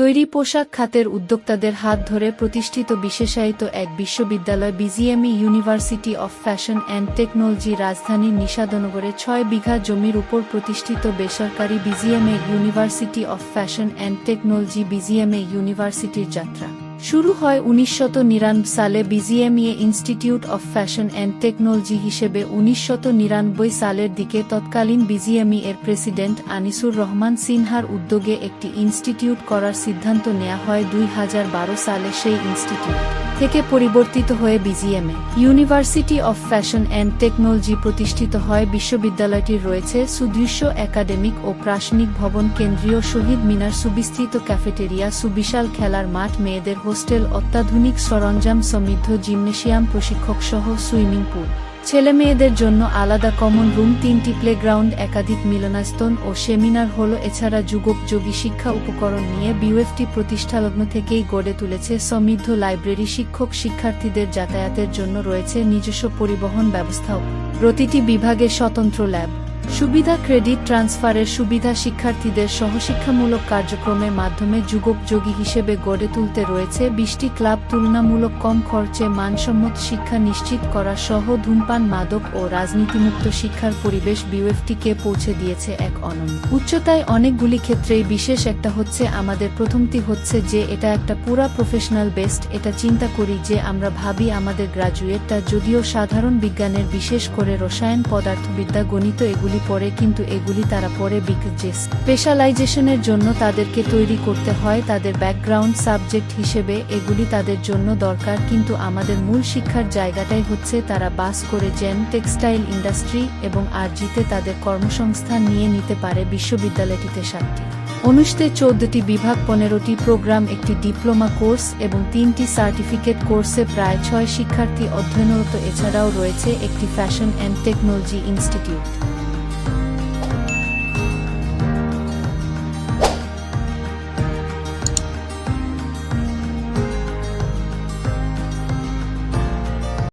তৈরি পোশাক খাতের উদ্যোক্তাদের হাত ধরে প্রতিষ্ঠিত বিশেষায়িত এক বিশ্ববিদ্যালয় BGMEA university of fashion and technology রাজধানীর নিষাদনগরে ছয় বিঘা জমির উপর প্রতিষ্ঠিত বেসরকারি BGMEA university of fashion and technology BGMEA ইউনিভার্সিটির যাত্রা। শুরু হয় উনিশশত সালে BGMEA institute of fashion and technology হিসেবে উনিশশত সালের দিকে তৎকালীন বিজিএমই এর প্রেসিডেন্ট আনিসুর রহমান সিনহার উদ্যোগে একটি ইনস্টিটিউট করার সিদ্ধান্ত নেওয়া হয় দুই হাজার বারো সালে সেই ইনস্টিটিউট থেকে পরিবর্তিত হয়ে BGMA. University of fashion and technology প্রতিষ্ঠিত হয় বিশ্ববিদ্যালয়টির রয়েছে সুদৃশ্য একাডেমিক ও প্রাশনিক ভবন কেন্দ্রীয় শহীদ মিনার সুবিস্তৃত ক্যাফেটেরিয়া, সুবিশাল খেলার মাঠ, মেয়েদের হোস্টেল অত্যাধুনিক সরঞ্জাম সমৃদ্ধ জিমনেশিয়াম প্রশিক্ষক সহ সুইমিং পুল। ছেলে মেয়েদের জন্য আলাদা কমন রুম, তিনটি প্লেগ্রাউন্ড, একাধিক মিলনাস্তন ও সেমিনার হল। এছাড়া যুগোপযোগী শিক্ষা উপকরণ নিয়ে বিউএফটি প্রতিষ্ঠালগ্ন থেকেই গড়ে তুলেছে সমৃদ্ধ লাইব্রেরি। শিক্ষক শিক্ষার্থীদের যাতায়াতের জন্য রয়েছে নিজস্ব পরিবহন ব্যবস্থাও। প্রতিটি বিভাগে স্বতন্ত্র ল্যাব। সুবিধা ক্রেডিট ট্রান্সফারের সুবিধা শিক্ষার্থীদের সহশিক্ষামূলক কার্যক্রমের মাধ্যমে যুগোপযোগী হিসেবে গড়ে তুলতে রয়েছে বিশটি ক্লাব তুলনামূলক কম খরচে মানসম্মত শিক্ষা নিশ্চিত করা সহ ধূমপান, মাদক ও রাজনীতিমুক্ত শিক্ষার পরিবেশ বিউএফটিকে পৌঁছে দিয়েছে এক অনন্য। উচ্চতায় অনেকগুলি ক্ষেত্রেই বিশেষ একটা হচ্ছে, আমাদের প্রথমটি হচ্ছে যে এটা একটা পুরা প্রফেশনাল বেস্ট, এটা চিন্তা করি যে আমরা ভাবি আমাদের গ্রাজুয়েটটা যদিও সাধারণ বিজ্ঞানের বিশেষ করে রসায়ন, পদার্থবিদ্যা, গণিত এগুলি পড়ে কিন্তু এগুলি তারা পড়ে বিকজে স্পেশালাইজেশনের জন্য তাদেরকে তৈরি করতে হয়, তাদের ব্যাকগ্রাউন্ড সাবজেক্ট হিসেবে এগুলি তাদের জন্য দরকার। কিন্তু আমাদের মূল শিক্ষার জায়গাটাই হচ্ছে তারা বাস করে জেন টেক্সটাইল ইন্ডাস্ট্রি এবং আরজিতে তাদের কর্মসংস্থান নিয়ে নিতে পারে বিশ্ববিদ্যালয়টিতে সাতটি। অনুষ্ঠে চোদ্দটি বিভাগ, পনেরোটি প্রোগ্রাম একটি ডিপ্লোমা কোর্স এবং তিনটি সার্টিফিকেট কোর্সে প্রায় ছয় শিক্ষার্থী অধ্যয়নরত। এছাড়াও রয়েছে একটি ফ্যাশন অ্যান্ড টেকনোলজি ইনস্টিটিউট